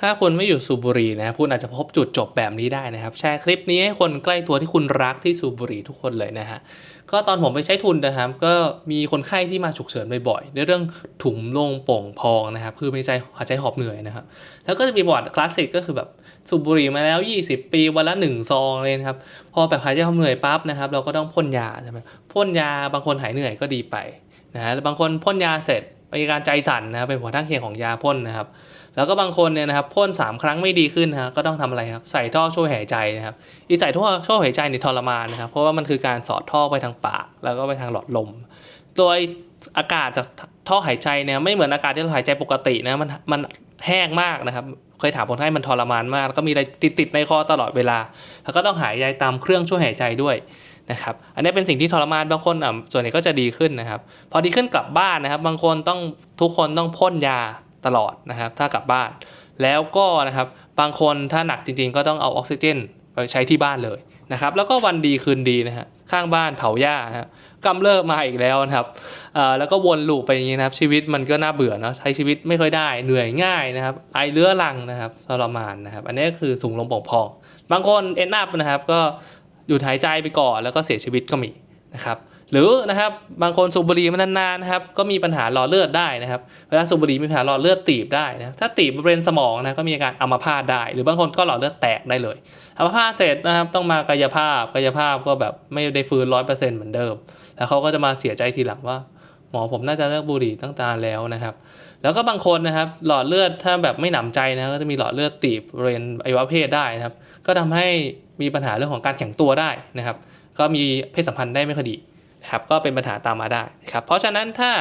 ถ้าคุณไม่อยู่สูบบุหรี่นะคุณอาจจะพบจุดจบแบบนี้ได้นะครับ แชร์คลิปนี้ให้คนใกล้ตัวที่คุณรักที่สูบบุหรี่ทุกคนเลยนะฮะก็ตอนผมไปใช้ทุนนะครับ ก็มีคนไข้ที่มาฉุกเฉินบ่อยๆในเรื่องถุงลมโป่งพองนะครับคือไม่ใจหายใจหอบเหนื่อยนะครับแล้วก็จะมีประวัติคลาสสิกก็คือแบบสูบบุหรี่มาแล้ว 20 ปีวันละ1ซองเลยนะครับพอแบบหายใจหอบเหนื่อยปั๊บนะครับ เราก็ต้องพ่นยาใช่ไหมพ่นยาบางคนหายเหนื่อยก็ดีไปนะฮะแล้วบางคนพ่นยาเสร็จ มีการใจสั่นนะครับเป็นผลข้างเคียงของยาพ่นนะครับ แล้วก็บางคนเนี่ยนะครับพ่น3 ครั้งไม่ดีขึ้นนะก็ต้องทำอะไรครับ ใส่ท่อช่วยหายใจนะครับ อีใส่ท่อช่วยหายใจนี่ทรมานนะครับ เพราะว่ามันคือการสอดท่อไปทางปาก แล้วก็ไปทางหลอดลม ตัวอากาศจากท่อหายใจเนี่ยไม่เหมือนอากาศที่เราหายใจปกตินะ มันมันแห้งมากนะครับ เคยถามคนไข้มันทรมานมาก แล้วก็มีอะไรติดติดๆในคอตลอดเวลา แล้วก็ต้องหายใจตามเครื่องช่วยหายใจด้วยนะครับอันนี้เป็นสิ่งที่ทรมานบางคนอะส่วนใหญ่ก็จะดีขึ้นนะครับพอดีขึ้นกลับบ้านนะครับ บางคนต้องทุกคนต้องพ่นยาตลอดนะครับ ถ้ากลับบ้าน แล้วก็นะครับบางคนถ้าหนักจริงๆ ก็ต้องเอาออกซิเจน ไปใช้ที่บ้านเลยนะครับแล้วก็วันดีคืนดีนะฮะข้างบ้านเผาหญ้านะครับกำเริบมาอีกแล้วนะครับแล้วก็วนลูปไปอย่างนี้นะครับชีวิตมันก็น่าเบื่อเนาะใช้ชีวิตไม่ค่อยได้เหนื่อยง่ายนะครับไอเรื้อรังนะครับทรมานนะครับอันนี้คือสูงลมป่งพอง บางคนเอ็นอัพนะครับก็หยุดหายใจไปก่อนแล้วก็เสียชีวิตก็มีนะครับ หรือนะครับบางคนสูบบุหรี่มานานๆนะครับก็มีปัญหาหลอดเลือดได้นะครับเวลาสูบบุหรี่มีปัญหาหลอดเลือดตีบได้นะถ้าตีบบริเวณสมองนะก็มีอาการอัมพาตได้ หรือบางคนก็หลอดเลือดแตกได้เลยอัมพาตเสร็จนะครับต้องมากายภาพกายภาพก็แบบไม่ได้ฟื้นร้อยเปอร์เซ็นต์เหมือนเดิม แล้วเขาก็จะมาเสียใจทีหลังว่า หมอผมน่าจะเลิกบุหรี่ตั้งแต่แล้วนะครับ แล้วก็บางคนนะครับหลอดเลือดถ้าแบบไม่หนำใจนะก็จะมีหลอดเลือดตีบบริเวณอวัยวะเพศได้นะครับ ก็ทำให้มีปัญหาเรื่องของการแข็งตัวได้นะครับ ก็มีเพศสัมพันธ์ได้ไม่คดี ครับก็เป็นปัญหาตามมาได้ครับเพราะฉะนั้นถ้า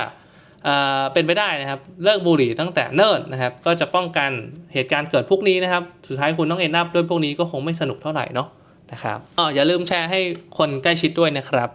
เป็นไปได้นะครับเลิกบุหรี่ตั้งแต่เนิ่นนะครับ ก็จะป้องกันเหตุการณ์เกิดพวกนี้นะครับ สุดท้ายคุณต้องเอ็นอัพด้วยพวกนี้ก็คงไม่สนุกเท่าไหร่เนาะนะครับอ๋ออย่าลืมแชร์ให้คนใกล้ชิดด้วยนะครับ